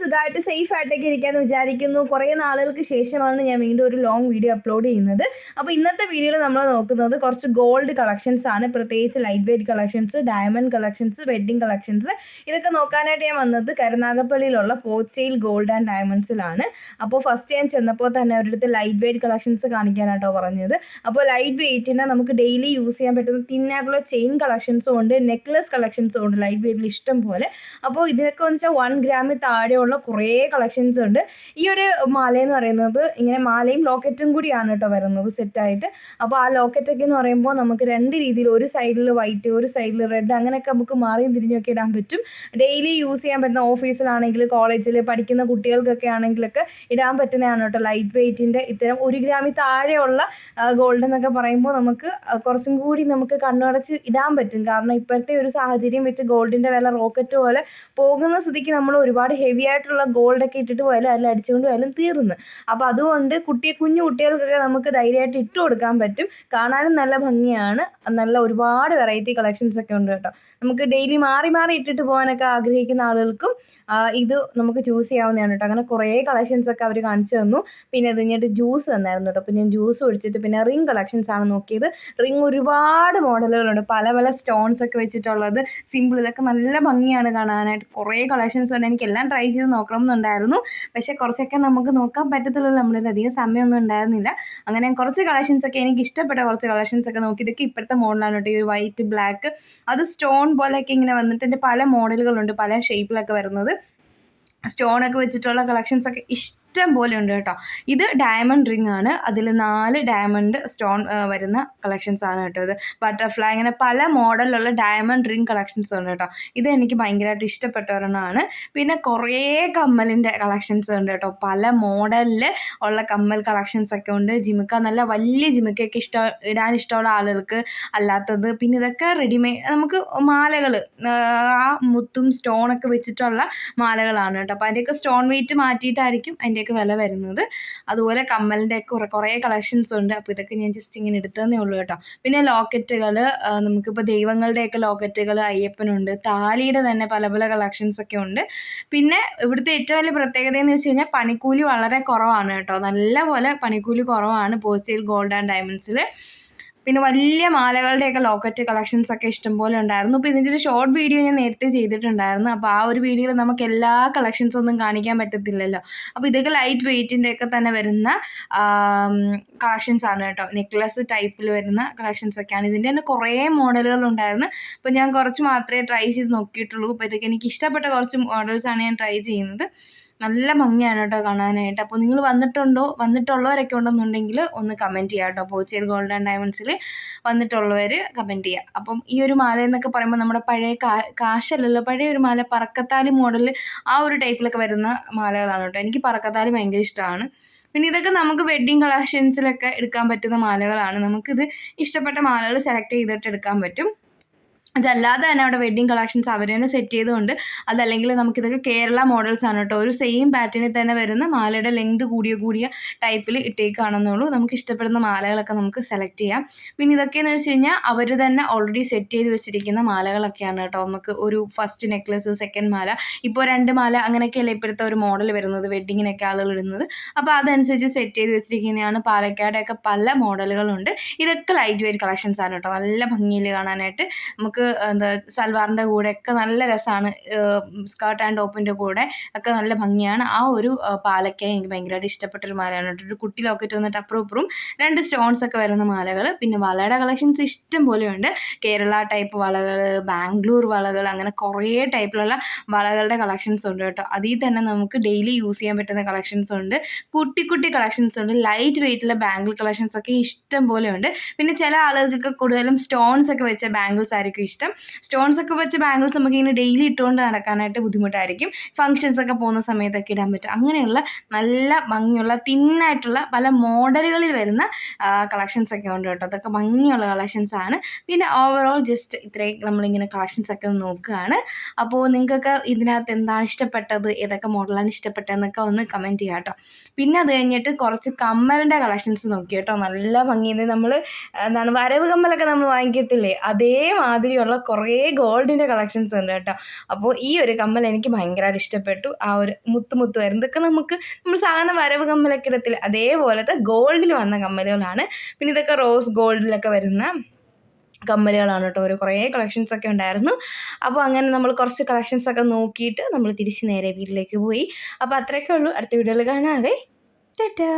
സുഖമായിട്ട് സേഫ് ആയിട്ടൊക്കെ ഇരിക്കാമെന്ന് വിചാരിക്കുന്നു. കുറേ നാളുകൾക്ക് ശേഷമാണ് ഞാൻ വീണ്ടും ഒരു ലോങ് വീഡിയോ അപ്ലോഡ് ചെയ്യുന്നത്. അപ്പോൾ ഇന്നത്തെ വീഡിയോയിൽ നമ്മൾ നോക്കുന്നത് കുറച്ച് ഗോൾഡ് കളക്ഷൻസ് ആണ്. പ്രത്യേകിച്ച് light weight collections diamond collections wedding collections ഇതൊക്കെ നോക്കാനായിട്ട് ഞാൻ വന്നത് കരുനാഗപ്പള്ളിയിലുള്ള പോച്ചയിൽ ഗോൾഡ് ആൻഡ് ഡയമണ്ട്സിലാണ് അപ്പോൾ ഫസ്റ്റ് ഞാൻ ചെന്നപ്പോൾ തന്നെ അവരുടെ ലൈറ്റ് വെയിറ്റ് കളക്ഷൻസ് കാണിക്കാനായിട്ടോ പറഞ്ഞത്. അപ്പോൾ ലൈറ്റ് വെയിറ്റിന് നമുക്ക് ഡെയിലി യൂസ് ചെയ്യാൻ പറ്റുന്ന തിന്നായിട്ടുള്ള ചെയിൻ കളക്ഷൻസും ഉണ്ട് നെക്ലസ് കളക്ഷൻസും ഉണ്ട് ലൈറ്റ് വെയ്റ്റിൽ ഇഷ്ടം പോലെ. അപ്പോൾ ഇതിനൊക്കെ എന്ന് വെച്ചാൽ വൺ ഗ്രാമിൽ താഴെയുള്ള കുറേ കളക്ഷൻസ് ഉണ്ട്. ഈ ഒരു മാല എന്ന് പറയുന്നത് ഇങ്ങനെ മാലയും ലോക്കറ്റും കൂടിയാണ് കേട്ടോ വരുന്നത് സെറ്റായിട്ട് അപ്പോൾ ആ ലോക്കറ്റൊക്കെ എന്ന് പറയുമ്പോൾ നമുക്ക് രണ്ട് രീതിയിൽ ഒരു സൈഡിൽ വൈറ്റ് ഒരു സൈഡിൽ റെഡ് അങ്ങനെയൊക്കെ നമുക്ക് മാറിയും തിരിഞ്ഞൊക്കെ ഇടാൻ പറ്റും. ഡെയിലി യൂസ് ചെയ്യാൻ പറ്റുന്ന ഓഫീസിലാണെങ്കിൽ കോളേജിൽ പഠിക്കുന്ന കുട്ടികൾക്കൊക്കെ ആണെങ്കിലൊക്കെ ഇടാൻ പറ്റുന്നതാണ് കേട്ടോ ലൈറ്റ് വെയ്റ്റിന്റെ ഇത്തരം ഒരു ഗ്രാമിൽ താഴെയുള്ള ഗോൾഡ് എന്നൊക്കെ പറയുമ്പോൾ നമുക്ക് കുറച്ചും കൂടി നമുക്ക് കണ്ണടച്ച് ഇടാൻ പറ്റും. കാരണം ഇപ്പോഴത്തെ ഒരു സാഹചര്യം വെച്ച് ഗോൾഡിന്റെ വില റോക്കറ്റ് പോലെ പോകുന്ന സ്ഥിതിക്ക് നമ്മൾ ഒരുപാട് ഹെവി ആയിട്ടുള്ള ഗോൾഡൊക്കെ ഇട്ടിട്ട് പോയാലും അതിൽ അടിച്ചുകൊണ്ട് പോയാലും തീർന്ന്. അപ്പോൾ അതുകൊണ്ട് കുട്ടിയെ കുഞ്ഞു കുട്ടികൾക്കൊക്കെ നമുക്ക് ധൈര്യമായിട്ട് ഇട്ട് കൊടുക്കാൻ പറ്റും. കാണാനും നല്ല ഭംഗിയാണ്. നല്ല ഒരുപാട് വെറൈറ്റി കളക്ഷൻസ് ഒക്കെ ഉണ്ട് കേട്ടോ. നമുക്ക് ഡെയിലി മാറി മാറി ഇട്ടിട്ട് പോകാനൊക്കെ ആഗ്രഹിക്കുന്ന ആളുകൾക്കും ഇത് നമുക്ക് ചൂസ് ചെയ്യാവുന്നതാണ് കേട്ടോ. അങ്ങനെ കുറേ കളക്ഷൻസ് ഒക്കെ അവർ കാണിച്ചു തന്നു. പിന്നെ അത് കഴിഞ്ഞിട്ട് ജ്യൂസ് തന്നായിരുന്നു കേട്ടോ. പിന്നെ ജ്യൂസ് ഒഴിച്ചിട്ട് പിന്നെ റിംഗ് കളക്ഷൻസ് ആണ് നോക്കിയത്. റിംഗ് ഒരുപാട് മോഡലുകളുണ്ട്. പല പല സ്റ്റോൺസ് ഒക്കെ വെച്ചിട്ടുള്ളത്. സിമ്പിൾ ഇതൊക്കെ നല്ല ഭംഗിയാണ് കാണാനായിട്ട്. കുറേ കളക്ഷൻസ് ഉണ്ട്. എനിക്ക് എല്ലാം ട്രൈ ചെയ്ത് നോക്കണം എന്നുണ്ടായിരുന്നു പക്ഷേ കുറച്ചൊക്കെ നമുക്ക് നോക്കാൻ പറ്റത്തുള്ളൂ. നമ്മളിൽ അധികം സമയമൊന്നും ഉണ്ടായിരുന്നില്ല. അങ്ങനെ കുറച്ച് കളക്ഷൻസ് ഒക്കെ എനിക്ക് ഇഷ്ടപ്പെട്ട കുറച്ച് കളക്ഷൻസ് ഒക്കെ നോക്കി. ഇതൊക്കെ ഇപ്പോഴത്തെ മോഡലാണ് കേട്ടോ. ഈ വൈറ്റ് ബ്ലാക്ക് അത് സ്റ്റോൺ പോലെയൊക്കെ ഇങ്ങനെ വന്നിട്ട് എന്റെ പല മോഡലുകളുണ്ട് പല ഷേപ്പിലൊക്കെ വരുന്നത്. സ്റ്റോണൊക്കെ വെച്ചിട്ടുള്ള കളക്ഷൻസ് ഒക്കെ ഇഷ്ടം പോലെ ഉണ്ട് കേട്ടോ. ഇത് ഡയമണ്ട് റിംഗ് ആണ്. അതിൽ നാല് ഡയമണ്ട് സ്റ്റോൺ വരുന്ന കളക്ഷൻസ് ആണ് കേട്ടോ ഇത്. ബട്ടർഫ്ലൈ അങ്ങനെ പല മോഡലിലുള്ള ഡയമണ്ട് റിംഗ് കളക്ഷൻസ് ഉണ്ട് കേട്ടോ. ഇത് എനിക്ക് ഭയങ്കരമായിട്ട് ഇഷ്ടപ്പെട്ട ഒരെണ്ണമാണ് പിന്നെ കുറേ കമ്മലിന്റെ കളക്ഷൻസ് ഉണ്ട് കേട്ടോ. പല മോഡലിൽ ഉള്ള കമ്മൽ കളക്ഷൻസ് ഒക്കെ ഉണ്ട്. ജിമിക്ക നല്ല വലിയ ജിമിക്കൊക്കെ ഇഷ്ടം ഇടാൻ ഇഷ്ടമുള്ള ആളുകൾക്ക് അല്ലാത്തത്. പിന്നെ ഇതൊക്കെ റെഡിമെയ്ഡ് നമുക്ക് മാലകൾ ആ മുത്തും സ്റ്റോണൊക്കെ വെച്ചിട്ടുള്ള മാലകളാണ് കേട്ടോ. അപ്പോൾ അതിന്റെയൊക്കെ സ്റ്റോൺ വെയിറ്റ് മാറ്റിയിട്ടായിരിക്കും അതിന്റെയൊക്കെ വില വരുന്നത്. അതുപോലെ കമ്മലിന്റെ കുറേ കുറേ കളക്ഷൻസ് ഉണ്ട്. അപ്പോൾ ഇതൊക്കെ ഞാൻ ജസ്റ്റ് ഇങ്ങനെ എടുത്തതേ ഉള്ളൂ കേട്ടോ. പിന്നെ ലോക്കറ്റുകൾ നമുക്കിപ്പോൾ ദൈവങ്ങളുടെയൊക്കെ ലോക്കറ്റുകൾ അയ്യപ്പനുണ്ട്. താലിയുടെ തന്നെ പല പല കളക്ഷൻസ് ഒക്കെ ഉണ്ട്. പിന്നെ ഇവിടുത്തെ ഏറ്റവും വലിയ പ്രത്യേകത എന്ന് വെച്ച് കഴിഞ്ഞാൽ പണിക്കൂലി വളരെ കുറവാണ് കേട്ടോ. നല്ലപോലെ പണിക്കൂലി കുറവാണ്. പോസ്റ്റൽ ഗോൾഡ് ആൻഡ് ഡയമണ്ട്സിൽ പിന്നെ വലിയ മാലകളുടെയൊക്കെ ലോക്കറ്റ് കളക്ഷൻസ് ഒക്കെ ഇഷ്ടംപോലെ ഉണ്ടായിരുന്നു. അപ്പോൾ ഇതിന്റെ ഒരു ഷോർട്ട് വീഡിയോ ഞാൻ നേരത്തെ ചെയ്തിട്ടുണ്ടായിരുന്നു. അപ്പോൾ ആ ഒരു വീഡിയോയിൽ നമുക്ക് എല്ലാ കളക്ഷൻസും ഒന്നും കാണിക്കാൻ പറ്റത്തില്ലല്ലോ. അപ്പോൾ ഇതൊക്കെ ലൈറ്റ് വെയ്റ്റിന്റെ ഒക്കെ തന്നെ വരുന്ന കളക്ഷൻസ് ആണ് കേട്ടോ. നെക്ലസ് ടൈപ്പിൽ വരുന്ന കളക്ഷൻസ് ഒക്കെയാണ്. ഇതിന്റെ തന്നെ കുറേ മോഡലുകൾ ഉണ്ടായിരുന്നു. അപ്പോൾ ഞാൻ കുറച്ച് മാത്രമേ ട്രൈ ചെയ്ത് നോക്കിയിട്ടുള്ളൂ. അപ്പോൾ ഇതൊക്കെ എനിക്ക് ഇഷ്ടപ്പെട്ട കുറച്ച് മോഡൽസാണ് ഞാൻ ട്രൈ ചെയ്യുന്നത്. നല്ല ഭംഗിയാണ് കേട്ടോ കാണാനായിട്ട്. അപ്പോൾ നിങ്ങൾ വന്നിട്ടുണ്ടോ? വന്നിട്ടുള്ളവരൊക്കെ ഉണ്ടെന്നുണ്ടെങ്കിൽ ഒന്ന് കമന്റ് ചെയ്യുക കേട്ടോ. പോച്ചേൽ ഗോൾഡ് ആൻഡ് ഡയമണ്ട്സിൽ വന്നിട്ടുള്ളവർ കമന്റ് ചെയ്യുക അപ്പം ഈ ഒരു മാല എന്നൊക്കെ പറയുമ്പോൾ നമ്മുടെ പഴയ കാശല്ലല്ലോ. പഴയ ഒരു മാല പറക്കത്താലി മോഡലിൽ ആ ഒരു ടൈപ്പിലൊക്കെ വരുന്ന മാലകളാണ് കേട്ടോ. എനിക്ക് പറക്കത്താലി ഭയങ്കര ഇഷ്ടമാണ്. പിന്നെ ഇതൊക്കെ നമുക്ക് വെഡ്ഡിങ് കളക്ഷൻസിലൊക്കെ എടുക്കാൻ പറ്റുന്ന മാലകളാണ്. നമുക്കിത് ഇഷ്ടപ്പെട്ട മാലകൾ സെലക്ട് ചെയ്തിട്ട് എടുക്കാൻ പറ്റും. അതല്ലാതെ തന്നെ അവിടെ വെഡ്ഡിങ് കളക്ഷൻസ് അവർ തന്നെ സെറ്റ് ചെയ്തുകൊണ്ട് അതല്ലെങ്കിൽ നമുക്കിതൊക്കെ കേരള മോഡൽസ് ആണ് കേട്ടോ. ഒരു സെയിം പാറ്റേണിൽ തന്നെ വരുന്ന മാലയുടെ ലെങ്ത് കൂടിയ കൂടിയ ടൈപ്പിൽ ഇട്ടേക്കാണെന്നുള്ളൂ. നമുക്ക് ഇഷ്ടപ്പെടുന്ന മാലകളൊക്കെ നമുക്ക് സെലക്ട് ചെയ്യാം. പിന്നെ ഇതൊക്കെയെന്ന് വെച്ച് കഴിഞ്ഞാൽ അവർ തന്നെ ഓൾറെഡി സെറ്റ് ചെയ്ത് വെച്ചിരിക്കുന്ന മാലകളൊക്കെയാണ് കേട്ടോ. നമുക്ക് ഒരു ഫസ്റ്റ് നെക്ലസ് സെക്കൻഡ് മാല ഇപ്പോൾ രണ്ട് മാല അങ്ങനെയൊക്കെയല്ലേ ഇപ്പോഴത്തെ ഒരു മോഡൽ വരുന്നത് വെഡ്ഡിങ്ങിനൊക്കെ ആളുകൾ ഇടുന്നത്. അപ്പോൾ അതനുസരിച്ച് സെറ്റ് ചെയ്ത് വെച്ചിരിക്കുന്നതാണ്. പാലക്കാടൊക്കെ പല മോഡലുകളുണ്ട് ഇതൊക്കെ ലൈറ്റ് വെയിറ്റ് കളക്ഷൻസ് ആണ് കേട്ടോ. നല്ല ഭംഗിയിൽ കാണാനായിട്ട് നമുക്ക് എന്താ സൽവാറിന്റെ കൂടെ ഒക്കെ നല്ല രസമാണ് സ്കേർട്ട് ആൻഡ് ടോപ്പിന്റെ കൂടെ ഒക്കെ നല്ല ഭംഗിയാണ്. ആ ഒരു പാലക്ക എനിക്ക് ഭയങ്കരമായിട്ട് ഇഷ്ടപ്പെട്ടൊരു മാലയാണ് കേട്ടോ. ഒരു കുട്ടി ലോക്കറ്റ് വന്നിട്ട് അപ്പുറം ഇപ്പുറം രണ്ട് സ്റ്റോൺസ് ഒക്കെ വരുന്ന മാലകൾ പിന്നെ വളയുടെ കളക്ഷൻസ് ഇഷ്ടം പോലെയുണ്ട്. കേരള ടൈപ്പ് വളകൾ ബാംഗ്ലൂർ വളകൾ അങ്ങനെ കുറേ ടൈപ്പിലുള്ള വളകളുടെ കളക്ഷൻസ് ഉണ്ട് കേട്ടോ. അതിൽ തന്നെ നമുക്ക് ഡെയിലി യൂസ് ചെയ്യാൻ പറ്റുന്ന കളക്ഷൻസ് ഉണ്ട്. കുട്ടി കുട്ടി കളക്ഷൻസ് ഉണ്ട്. ലൈറ്റ് വെയിറ്റുള്ള ബാംഗിൾ കളക്ഷൻസ് ഒക്കെ ഇഷ്ടം പോലെ ഉണ്ട് പിന്നെ ചില ആളുകൾക്കൊക്കെ കൂടുതലും സ്റ്റോൺസ് ഒക്കെ വെച്ച ബാംഗിൾസ് ആയിരിക്കും ഇഷ്ടം. സ്റ്റോൺസ് ഒക്കെ വെച്ച് ബാംഗിൾസ് നമുക്ക് ഇങ്ങനെ ഡെയിലി ഇട്ടുകൊണ്ട് നടക്കാനായിട്ട് ബുദ്ധിമുട്ടായിരിക്കും. ഫംഗ്ഷൻസ് ഒക്കെ പോകുന്ന സമയത്തൊക്കെ ഇടാൻ പറ്റും. അങ്ങനെയുള്ള നല്ല ഭംഗിയുള്ള തിന്നായിട്ടുള്ള പല മോഡലുകളിൽ വരുന്ന കളക്ഷൻസ് ഒക്കെ ഉണ്ട് കേട്ടോ. അതൊക്കെ ഭംഗിയുള്ള കളക്ഷൻസ് ആണ്. പിന്നെ ഓവറോൾ ജസ്റ്റ് ഇത്രയും നമ്മളിങ്ങനെ കളക്ഷൻസ് ഒക്കെ നോക്കുകയാണ്. അപ്പോൾ നിങ്ങൾക്കൊക്കെ ഇതിനകത്ത് എന്താണ് ഇഷ്ടപ്പെട്ടത്? ഏതൊക്കെ മോഡലാണ് ഇഷ്ടപ്പെട്ടതെന്നൊക്കെ ഒന്ന് കമന്റ് ചെയ്യാം കേട്ടോ. പിന്നെ അത് കഴിഞ്ഞിട്ട് കുറച്ച് കമ്മലിന്റെ കളക്ഷൻസ് നോക്കി കേട്ടോ. നല്ല ഭംഗിയിൽ നമ്മൾ എന്താണ് വരവ് കമ്മലൊക്കെ നമ്മൾ വാങ്ങിക്കത്തില്ലേ? അതേമാതിരി ബാക്കിയുള്ള കുറേ ഗോൾഡിന്റെ കളക്ഷൻസ് ഉണ്ട് കേട്ടോ. അപ്പോൾ ഈ ഒരു കമ്മൽ എനിക്ക് ഭയങ്കരമായിട്ട് ഇഷ്ടപ്പെട്ടു. ആ ഒരു മുത്തു മുത്തു വരുന്നത് ഇതൊക്കെ നമുക്ക് നമ്മൾ സാധാരണ വരവ് കമ്മലൊക്കെ ഇടത്തില്ല അതേപോലത്തെ ഗോൾഡിൽ വന്ന കമ്മലുകളാണ്. പിന്നെ ഇതൊക്കെ റോസ് ഗോൾഡിലൊക്കെ വരുന്ന കമ്മലുകളാണ് കേട്ടോ. ഒരു കുറേ കളക്ഷൻസ് ഒക്കെ ഉണ്ടായിരുന്നു. അപ്പോൾ അങ്ങനെ നമ്മൾ കുറച്ച് കളക്ഷൻസ് ഒക്കെ നോക്കിയിട്ട് നമ്മൾ തിരിച്ച് നേരെ വീട്ടിലേക്ക് പോയി. അപ്പോൾ അത്രയൊക്കെ ഉള്ളൂ. അടുത്ത വീഡിയോയിൽ കാണാവേ. ടാറ്റാ.